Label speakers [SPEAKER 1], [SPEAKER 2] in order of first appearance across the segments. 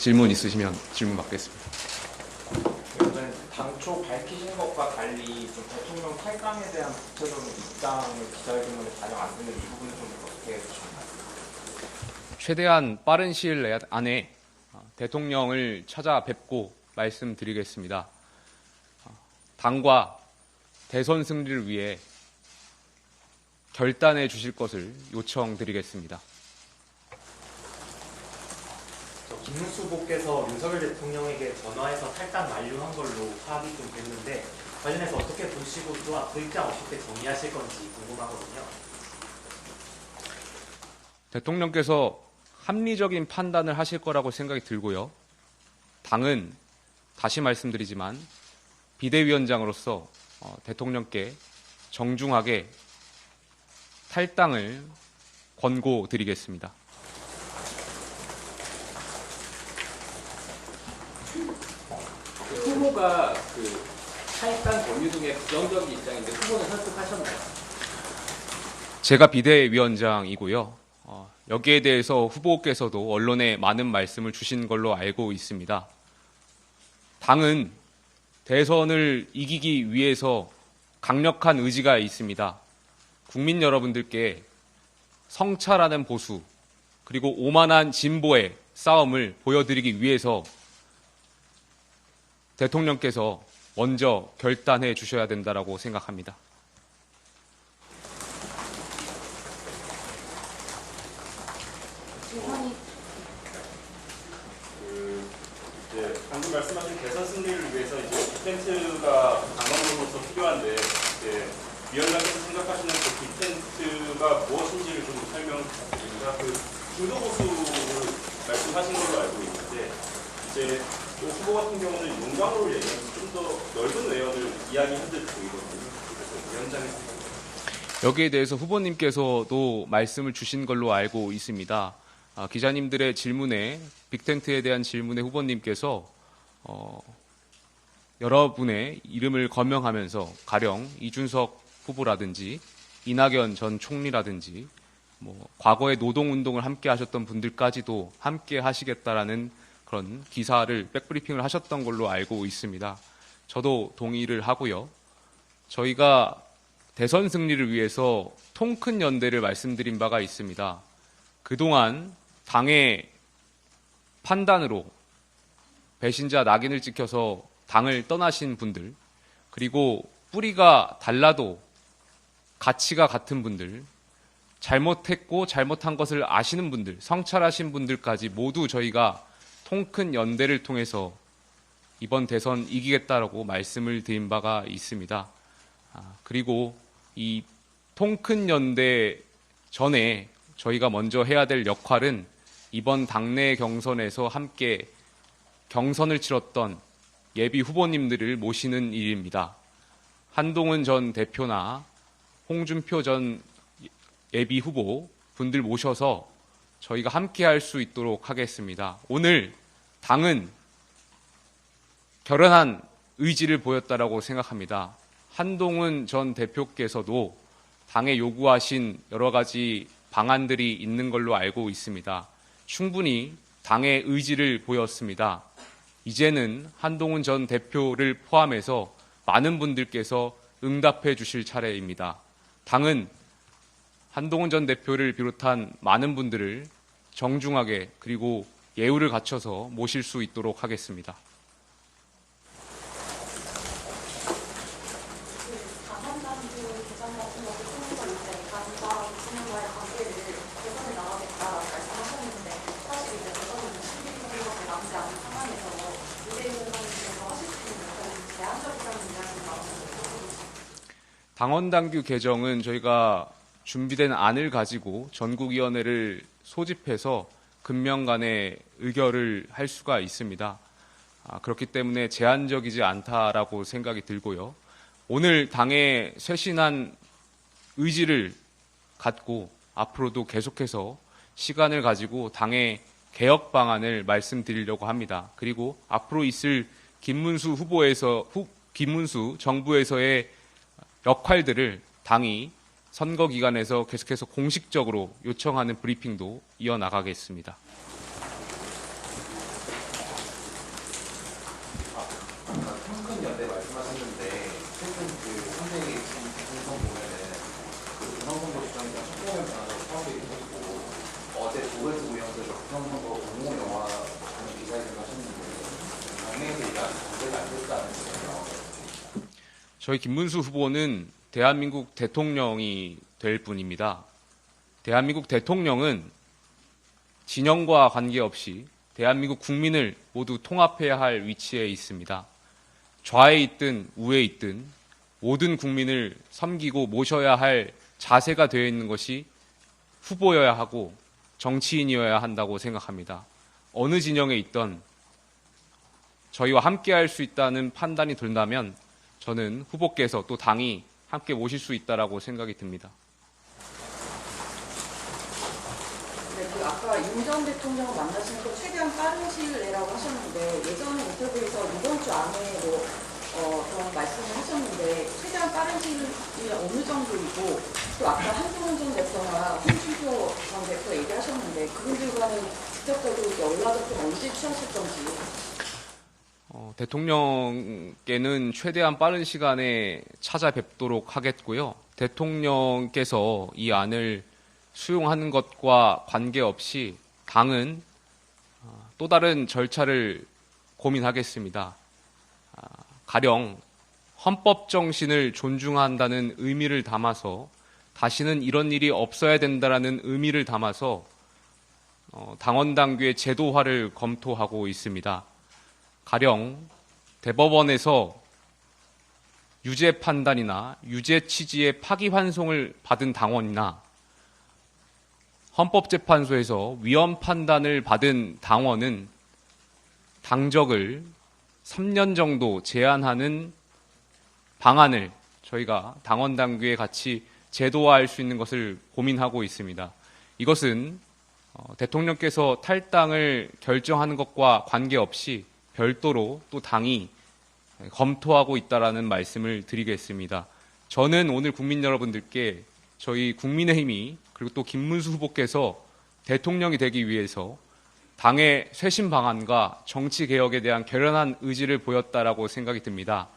[SPEAKER 1] 질문 있으시면 질문 받겠습니다.
[SPEAKER 2] 그러면 당초 밝히신 것과 달리 좀 대통령 탈당에 대한 구체적인 입장을 기자회견문에 반영 안 되는 이 부분은 좀 어떻게 보시나요?
[SPEAKER 1] 최대한 빠른 시일 내- 안에 어, 대통령을 찾아뵙고 말씀드리겠습니다. 어, 당과 대선 승리를 위해 결단해 주실 것을 요청드리겠습니다.
[SPEAKER 3] 저 김문수 후보께서 윤석열 대통령에게 전화해서 탈당 완료한 걸로 파악이 좀 됐는데 관련해서 어떻게 보시고 또 앞으로 입장 어떻게 정리하실 건지 궁금하거든요.
[SPEAKER 1] 대통령께서 합리적인 판단을 하실 거라고 생각이 들고요. 당은 다시 말씀드리지만 비대위원장으로서 어, 대통령께 정중하게 탈당을 권고드리겠습니다.
[SPEAKER 4] 후보가 그 탈당 권유 등의 부정적인 입장인데 후보는 설득하셨나요?
[SPEAKER 1] 제가 비대위원장이고요. 어, 여기에 대해서 후보께서도 언론에 많은 말씀을 주신 걸로 알고 있습니다. 당은 대선을 이기기 위해서 강력한 의지가 있습니다. 국민 여러분들께 성찰하는 보수 그리고 오만한 진보의 싸움을 보여드리기 위해서 대통령께서 먼저 결단해 주셔야 된다라고 생각합니다.
[SPEAKER 5] 위원장께서 생각하시는 그 무엇인지를 좀 설명 부탁드립니다. 그 중도 보수를 말씀하신 걸로 알고 있는데 이제 또 후보 같은 경우는 용광로를 얘기하면서 좀 더 넓은 외연을 이야기한 듯 보이거든요. 위원장의
[SPEAKER 1] 여기에 대해서 후보님께서도 말씀을 주신 걸로 알고 있습니다. 아, 기자님들의 질문에 빅텐트에 대한 질문에 후보님께서 어, 여러분의 이름을 거명하면서 가령 이준석 후보라든지 이낙연 전 총리라든지 뭐 과거에 노동운동을 함께 하셨던 분들까지도 함께 하시겠다라는 그런 기사를 백브리핑을 하셨던 걸로 알고 있습니다. 저도 동의를 하고요. 저희가 대선 승리를 위해서 통큰 연대를 말씀드린 바가 있습니다. 그동안 당의 판단으로 배신자 낙인을 찍혀서 당을 떠나신 분들, 그리고 뿌리가 달라도 가치가 같은 분들, 잘못했고 잘못한 것을 아시는 분들, 성찰하신 분들까지 모두 저희가 통큰 연대를 통해서 이번 대선 이기겠다라고 말씀을 드린 바가 있습니다. 아, 그리고 이 통큰 연대 전에 저희가 먼저 해야 될 역할은 이번 당내 경선에서 함께 경선을 치렀던 예비 후보님들을 모시는 일입니다. 한동훈 전 대표나 홍준표 전 예비 후보 분들 모셔서 저희가 함께 할 수 있도록 하겠습니다. 오늘 당은 결연한 의지를 보였다라고 생각합니다. 한동훈 전 대표께서도 당에 요구하신 여러 가지 방안들이 있는 걸로 알고 있습니다. 충분히 당의 의지를 보였습니다. 이제는 한동훈 전 대표를 포함해서 많은 분들께서 응답해 주실 차례입니다. 당은 한동훈 전 대표를 비롯한 많은 분들을 정중하게 그리고 예우를 갖춰서 모실 수 있도록 하겠습니다.
[SPEAKER 6] 다산단주 기장 같은 것도 통해서 이제 가진과 대통령과의 관계를 개선해 나가겠다라고 말씀하셨는데 사실 이제 대선은 11일밖에 남지 않은 상황에서 유대인들께서 하실 수 있는 그런 제한적이라는 이야기가 나오는데
[SPEAKER 1] 당원 당규 개정은 저희가 준비된 안을 가지고 전국위원회를 소집해서 금명간에 의결을 할 수가 있습니다. 아, 그렇기 때문에 제한적이지 않다라고 생각이 들고요. 오늘 당의 쇄신한 의지를 갖고 앞으로도 계속해서 시간을 가지고 당의 개혁 방안을 말씀드리려고 합니다. 그리고 앞으로 있을 김문수 후보에서 후, 김문수 정부에서의 역할들을 당이 선거 기간에서 계속해서 공식적으로 요청하는 브리핑도 이어나가겠습니다. 저희 김문수 후보는 대한민국 대통령이 될 분입니다. 대한민국 대통령은 진영과 관계없이 대한민국 국민을 모두 통합해야 할 위치에 있습니다. 좌에 있든 우에 있든 모든 국민을 섬기고 모셔야 할 자세가 되어 있는 것이 후보여야 하고 정치인이어야 한다고 생각합니다. 어느 진영에 있던 저희와 함께 할 수 있다는 판단이 든다면 저는 후보께서 또 당이 함께 모실 수 있다라고 생각이 듭니다.
[SPEAKER 7] 네, 그 아까 윤 전 대통령을 만나시는 거 최대한 빠른 시일 내라고 하셨는데 예전에 인터뷰에서 이번 주 안에 뭐 어, 그런 말씀을 하셨는데 최대한 빠른 시일이 어느 정도이고 또 아까 한동훈 전 대표나 홍준표 전 대표 얘기하셨는데 그분들과는 직접적으로 연락을 좀 언제 취하실 건지
[SPEAKER 1] 어, 대통령께는 최대한 빠른 시간에 찾아뵙도록 하겠고요. 대통령께서 이 안을 수용하는 것과 관계없이 당은 어, 또 다른 절차를 고민하겠습니다. 아, 가령 헌법 정신을 존중한다는 의미를 담아서 다시는 이런 일이 없어야 된다라는 의미를 담아서 어, 당원 당규의 제도화를 검토하고 있습니다. 가령 대법원에서 유죄 판단이나 유죄 취지의 파기환송을 받은 당원이나 헌법재판소에서 위헌 판단을 받은 당원은 당적을 3년 정도 제한하는 방안을 저희가 당원 당규에 같이 제도화할 수 있는 것을 고민하고 있습니다. 이것은 어, 대통령께서 탈당을 결정하는 것과 관계없이 별도로 또 당이 검토하고 있다라는 말씀을 드리겠습니다. 저는 오늘 국민 여러분들께 저희 국민의힘이 그리고 또 김문수 후보께서 대통령이 되기 위해서 당의 쇄신 방안과 정치 개혁에 대한 결연한 의지를 보였다라고 생각이 듭니다.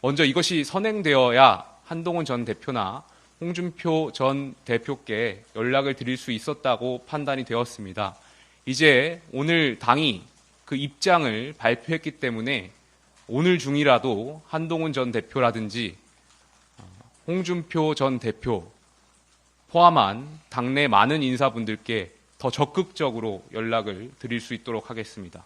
[SPEAKER 1] 먼저 이것이 선행되어야 한동훈 전 대표나 홍준표 전 대표께 연락을 드릴 수 있었다고 판단이 되었습니다. 이제 오늘 당이 그 입장을 발표했기 때문에 오늘 중이라도 한동훈 전 대표라든지 어, 홍준표 전 대표 포함한 당내 많은 인사분들께 더 적극적으로 연락을 드릴 수 있도록 하겠습니다.